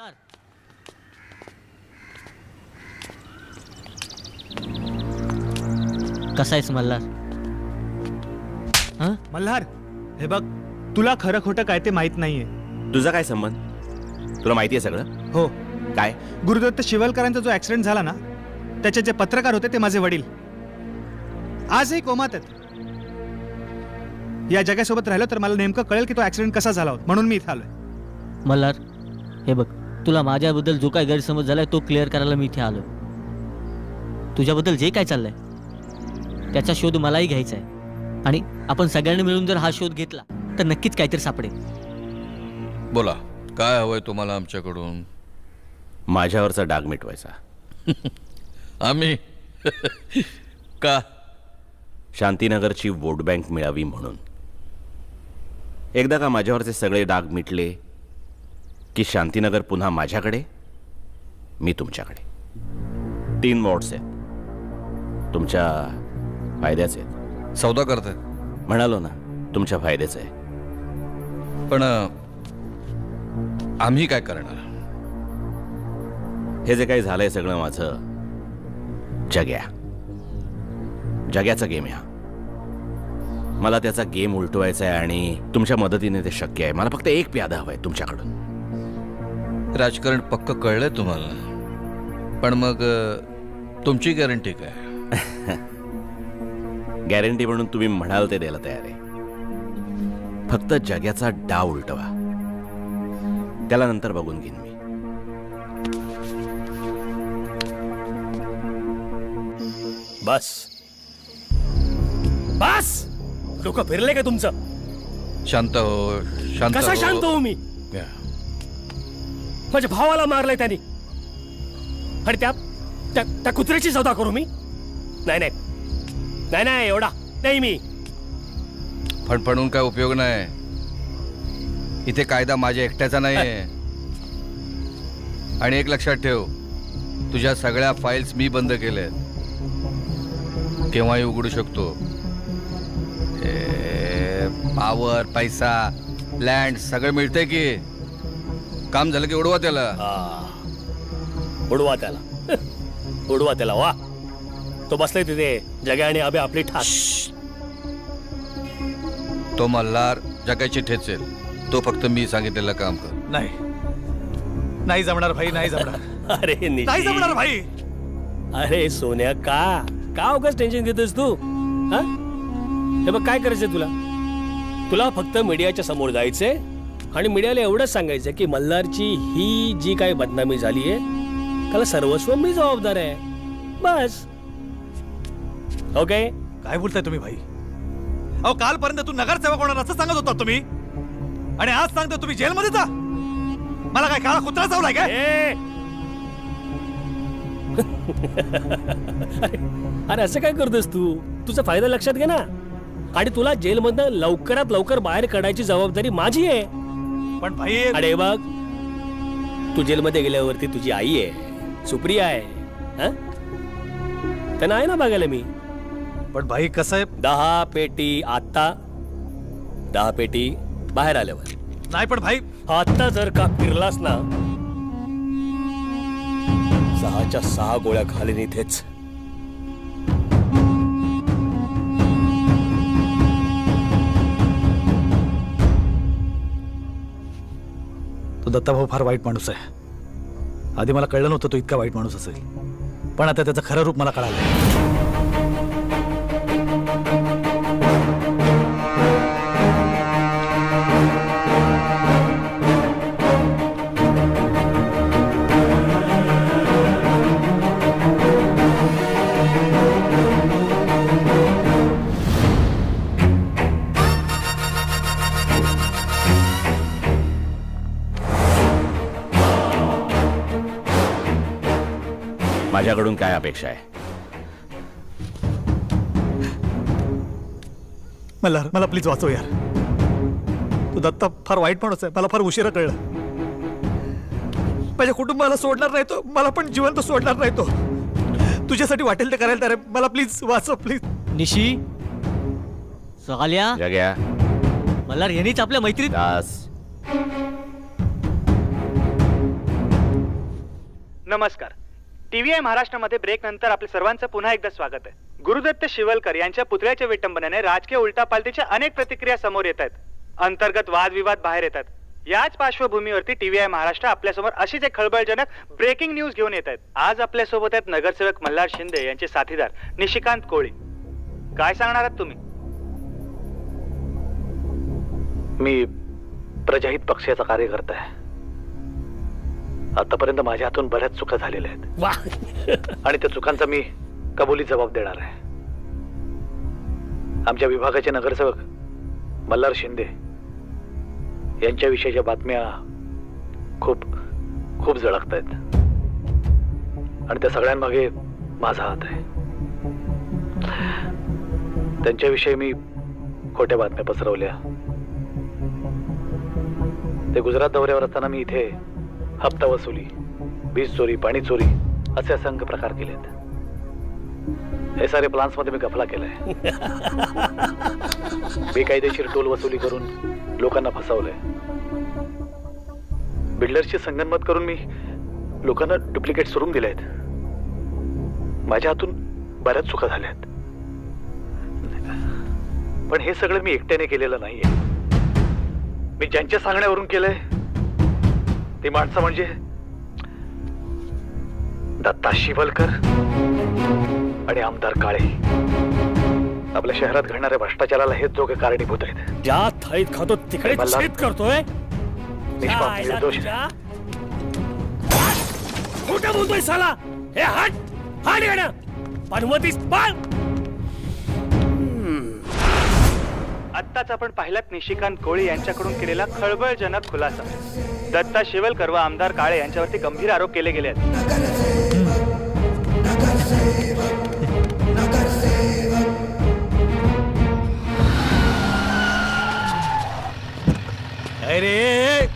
मल्हार कसा आहेस मल्हार हां मल्हार हे बघ तुला खरं खोटं काय ते माहीत नाहीये. तुझा काय संबंध? तुला माहिती आहे सगळं? हो. काय? गुरुदत्त शिवलकरांचा जो ऍक्सिडेंट झाला ना त्याचे जे पत्रकार होते ते माझे वडील. आजही कोमात आहेत. या जगासोबत राहिलो तर मला नेमकं कळेल की तो ऍक्सिडेंट कसा झाला होता म्हणून मी इथं आलोय. मल्हार हे बघ. तुला माझ्याबद्दल जो काय गैरसमज झालाय तो क्लिअर करायला मी इथे आलो तुझ्याबद्दल जे काय चाललंय त्याचा शोध मलाही घ्यायचा आहे. आणि आपण सगळ्यांनी मिळून जर हा शोध घेतला तर नक्कीच काहीतरी सापडेल. बोला काय हवंय तुम्हाला आमच्याकडून? माझ्यावरचा डाग मिटवायचा. आम्ही? का? शांतीनगरची वोट बँक मिळावी म्हणून. एकदा का माझ्यावरचे सगळे डाग मिटले की शांतीनगर पुन्हा माझ्याकडे? मी तुमच्याकडे. तीन वॉर्ड्स आहेत. तुमच्या फायद्याचे आहेत. सौदा करताय. म्हणालो ना तुमच्या फायद्याचं आहे. पण आम्ही काय करणार? हे जे काही झालंय सगळं माझं जग्या. जग्याचा गेम आहे मला त्याचा गेम उलटवायचा आहे आणि तुमच्या मदतीने ते शक्य आहे. मला फक्त एक प्यादा हवाय तुमच्याकडून. राजकारण पक्क कळलंय तुम्हाला? पण मग तुमची गॅरंटी काय? गॅरंटी म्हणून तुम्ही म्हणाल ते द्यायला तयार आहे. फक्त जग्याचा डाव उलटवा. त्याला नंतर बघून घेईन मी. बस. बस! डोकं फिरले का तुमचं? शांत हो शांत कसा हो. शांत हो मी. माझ्या भावाला मारलंय त्यांनी. आणि त्या त्या त्या कुत्र्याची सौदा करू मी. नाही नाही. नाही नाही एवढा. नाही मी. फणफणून काय उपयोग नाही. इथे कायदा माझ्या एकट्याचा नाही आणि एक लक्षात ठेव तुझ्या सगळ्या फाईल्स मी बंद केल्यात केव्हाही उघडू शकतो. पावर पैसा लँड सगळं मिळतंय की? काम झालं की उडवा त्याला. हा. उडवा त्याला. उडवा त्याला वा. तो बसलाय तिथे जगा आणि अबे आपली ठास तो मल्हार जगाची ठेचेल तो फक्त मी सांगितलेलं काम कर. नाही. नाही जमणार भाई नाही जमणार. अरे. नाही जमणार भाई. अरे सोन्या का? का उगाच टेन्शन घेतोस तू? हा? हे बघ काय करायचंय तुला? तुला फक्त मीडियाच्या समोर जायचंय आणि मीडियाला एवढंच सांगायचं की मल्हारची ही जी काही बदनामी झाली आहे त्याला सर्वस्व मी जबाबदार आहे. बस. ओके काय बोलताय तुम्ही भाई? अहो कालपर्यंत तू नगरसेवक होणार असं सांगत होता तुम्ही. आणि आज सांगतो तुम्ही जेलमध्ये जा. मला काय काळा कुत्रा चावलाय काय? अरे असं काय करतोस तू? तुझा फायदा लक्षात घे ना. आणि तुला जेलमधनं लवकरात लवकर बाहेर काढायची जबाबदारी माझी आहे. पण भाई अरे बघ तू जेलमध्ये गेल्यावरती तुझी आई आहे सुप्रिया आहे हं? त्यांना आहे ना बघायला मी. पण भाई कसं आहे? दहा पेटी आता दहा पेटी बाहेर आल्यावर. नाही पण भाई. आता जर का फिरलास ना सहाच्या सहा गोळ्या घालीन इथेच तो दत्ताभाऊ फार वाईट माणूस आहे. आधी मला कळलं नव्हतं तो इतका वाईट माणूस असेल. पण आता त्याचं खरं रूप मला कळालं माझ्याकडून काय अपेक्षा आहे? मल्हार मला प्लीज वाचव यार. तो दत्ता फार वाईट माणूस आहे. मला फार उशिरा कळलं. माझ्या कुटुंबाला सोडणार नाही तो मला पण जिवंत सोडणार नाही तो. तुझ्यासाठी वाटेल ते करायला तयार आहे. मला प्लीज वाचव प्लीज. निशी? सगाल्या जग्या? मल्हार यांनीच आपल्या मैत्रीत दास. नमस्कार. टीव्ही महाराष्ट्रामध्ये. ब्रेक नंतर आपल्या सर्वांचं पुन्हा एकदा स्वागत आहे. गुरुदत्त शिवलकर यांच्या पुतळ्याच्या विटंबनेने राजकीय उलटापालटीच्या अनेक प्रतिक्रिया समोर येत आहेत. अंतर्गत वादविवाद बाहेर येतात याच पार्श्वभूमीवरती टीव्ही महाराष्ट्र. आपल्यासमोर अशीच एक खळबळजनक ब्रेकिंग न्यूज घेऊन येत आहेत. आज आपल्यासोबत आहेत नगरसेवक मल्हार शिंदे यांचे साथीदार निशिकांत कोळी. काय सांगणार आहात तुम्ही? मी प्रजाहित पक्षाचा कार्यकर्ता आहे. आतापर्यंत माझ्या हातून बऱ्याच चुका झालेल्या आहेत. वा. आणि त्या चुकांचा मी कबुली जबाब देणार आहे. आमच्या विभागाचे नगरसेवक मल्हार शिंदे यांच्याविषयीच्या बातम्या खूप खूप झळकत आहेत आणि त्या सगळ्यांमागे माझा हात आहे. त्यांच्याविषयी मी खोट्या बातम्या पसरवल्या. ते गुजरात दौऱ्यावर असताना मी इथे हप्ता वसुली वीज चोरी पाणी चोरी असे असंख्य प्रकार केलेत. हे सारे प्लान्समध्ये मी गफला केलाय. बेकायदेशीर टोल वसुली करून लोकांना फसवलंय. बिल्डर्सची संगनमत करून मी लोकांना डुप्लिकेट सुरून दिले आहेत माझ्या हातून बऱ्याच चुका झाल्या आहेत पण हे सगळं मी एकट्याने केलेलं नाहीये. मी ज्यांच्या सांगण्यावरून केलंय ती माणसं म्हणजे? दत्ता शिवलकर आणि आमदार काळे. आपल्या शहरात घडणाऱ्या भ्रष्टाचाराला हेच दोघे कारणीभूत आहेत. ज्या थाळीत खातो तिकडे. छेद करतोय. निष्पाप जायला निर्दोष तुझ्या. खोटं बोलतोय साला. हे हट हट गाणं पनवतीस पाळ आत्ताच आपण पाहिलात निशिकांत कोळी यांच्याकडून केलेला खळबळजनक खुलासा. दत्ता शिवलकर व आमदार काळे यांच्यावरती गंभीर आरोप केले गेले आहेत अरे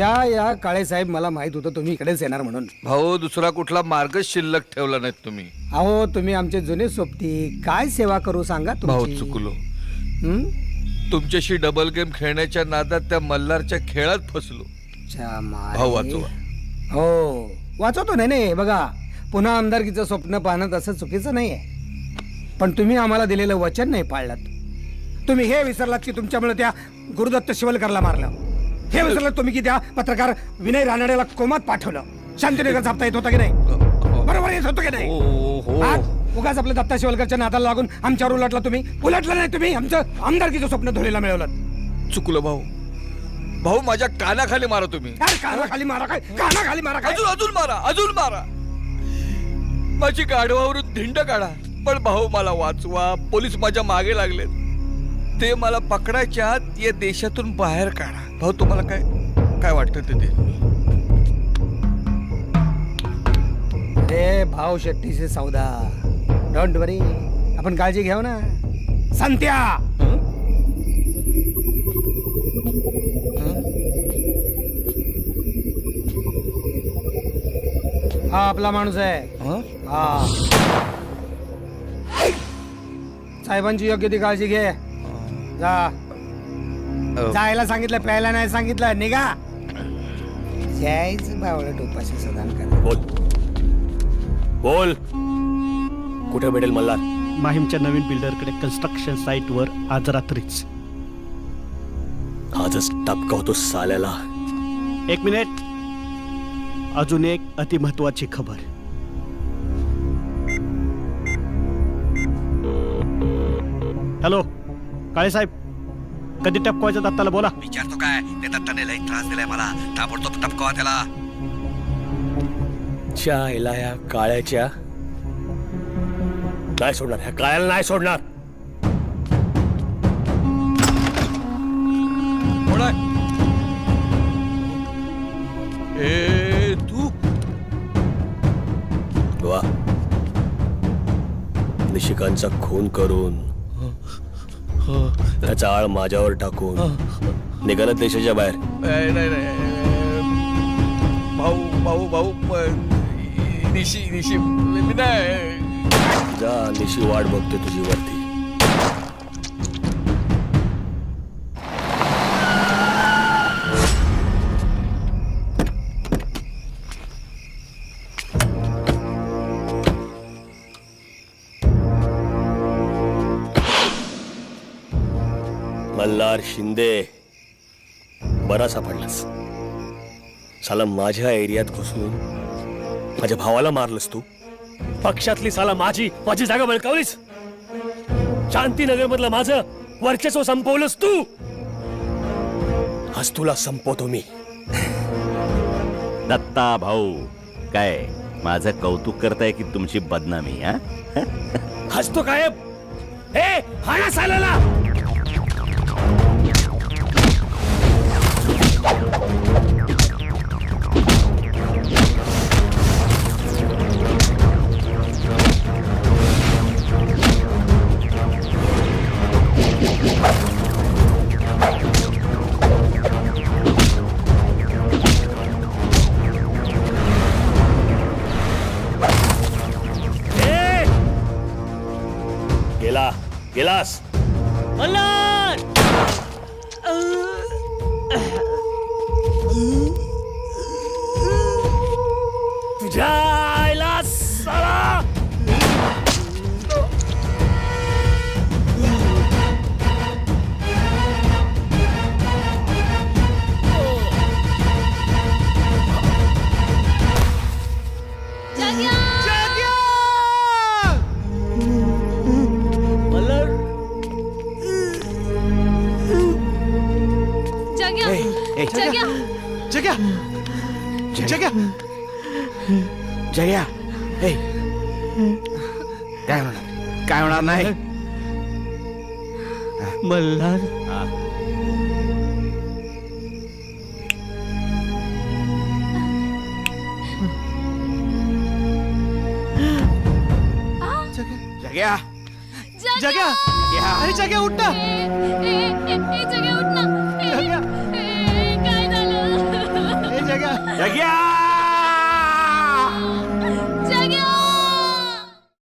या या काळे साहेब मला माहीत होतं तुम्ही इकडेच येणार म्हणून. भाऊ दुसरा कुठला मार्गच शिल्लक ठेवला नाहीत तुम्ही. अहो तुम्ही आमचे जुने सोबती काय सेवा करू सांगा भाऊ तुमची चुकलो. हं? तुमच्याशी डबल गेम खेळण्याच्या नादात त्या मल्हारच्या खेळात फसलो. च्या मारे. भाऊ वाचवा. हो वाचवतो नाही नाही बघा. पुन्हा आमदारकीचं स्वप्न पाहणं तसं चुकीचं नाहीये. पण तुम्ही आम्हाला दिलेलं वचन नाही पाळलात तुम्ही हे विसरलात की तुमच्यामुळे त्या गुरुदत्त शिवलकरला मारलं. हे विसरलात तुम्ही की त्या पत्रकार विनय रानडेला कोमात पाठवलं. शांतीनगर छापता येत होता की नाही? बरोबर येत होतं की नाही? हो हो आज उगाच आपल्या दत्ता शिवलकरच्या नादाला लागून आमच्यावर उलटला तुम्ही. उलटलं नाही तुम्ही आमचं आमदारकीचं स्वप्न धुळीला मिळवलं. चुकलो भाऊ. भाऊ माझ्या कानाखाली मारा तुम्ही. काय कानाखाली मारा काय? कानाखाली मारा काय? अजून अजून मारा अजून मारा. माझी गाढवावरून धिंड काढा पण भाऊ मला वाचवा. पोलीस माझ्या मागे लागले ते मला पकडायच्या आत या देशातून बाहेर काढा. भाऊ तुम्हाला काय काय वाटतं ते ते रे भाव शेट्टीचे सौदा. डोंट वरी आपण काळजी घेऊ ना. संत्या! हा? आपला माणूस आहे. हं? हा. साहेबांची योग्य ती काळजी घे. जा. जायला सांगितलं प्यायला नाही सांगितलं निघा. जायचं बावळं टोपाशी सदान करा. बोल. बोल. कुठे भेटेल मल्हार? माहीमच्या नवीन बिल्डरकडे कन्स्ट्रक्शन साईटवर आज रात्रीच. आजच टपकावतो साल्याला. एक मिनिट. अजून एक अतिमहत्वाची खबर. हॅलो काळे साहेब. कधी टपकवायचं दत्ताला बोला. विचारतो काय? ते दत्ताने लई त्रास दिलाय मला. ताबडतोब टपकावा त्याला. च्या या काळ्याच्या. नाही सोडणार ह्या काळ्याला नाही सोडणार. ए तू? वा. निशिकांचा खून करून त्याचा आळ माझ्यावर टाकून निघाला देशाच्या बाहेर. नाही नाही नाही. भाऊ भाऊ भाऊ निशी निशी मी नाही. जा निशी वाट बघते तुझी वरती. मल्हार शिंदे बरा सापडलास साला माझ्या एरियात घुसून माझ्या भावाला मारलंस तू? पक्षातली साला माझी माझी जागा बळकावलीस? शांतीनगर मधलं माझं वर्चस्व संपवलंस तू? आज तुला संपवतो मी. दत्ता भाऊ काय माझं कौतुक करताय की तुमची बदनामी हा? हसतो काय ए हाणा सालाला! मल्हार तुझ्या आईला जग्या जग्या जया। ए काय होणार? काय होणार नाही? मल्हार। जग्या जग्या अरे जग्या उठ ना। जग्या Yeah. ja!